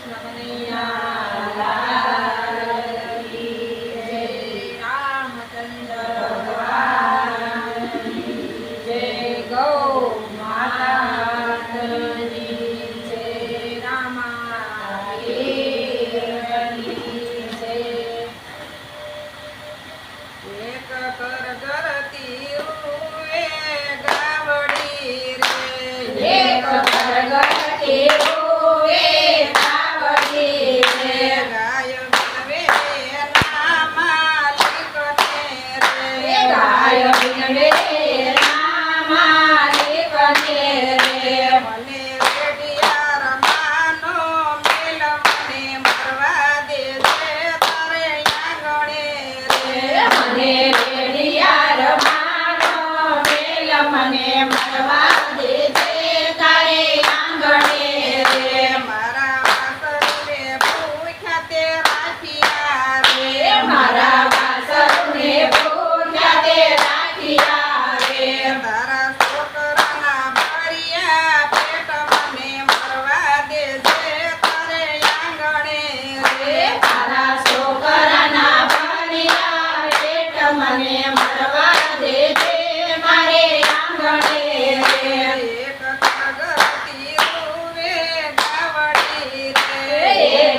Krishna Kanaiya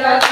Eva.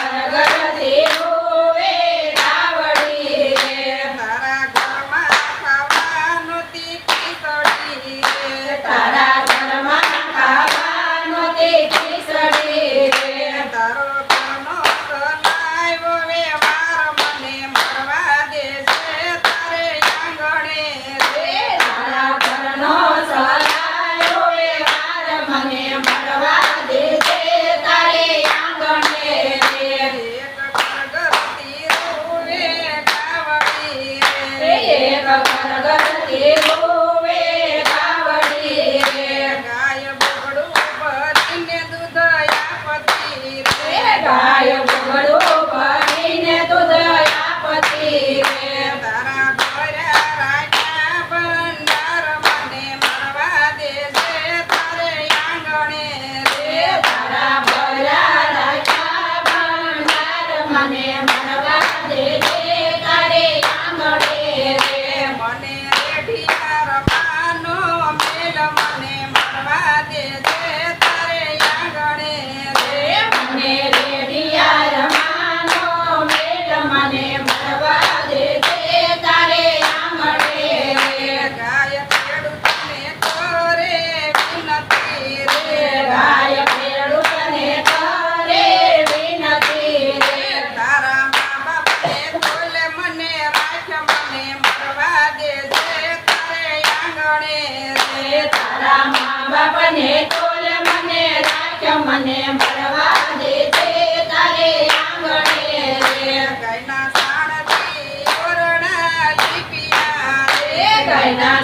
મને મળવા દે તે તારે આંગણે રે. ગાયના સાણથી ઓરણા દીપિયા રે. ગાયના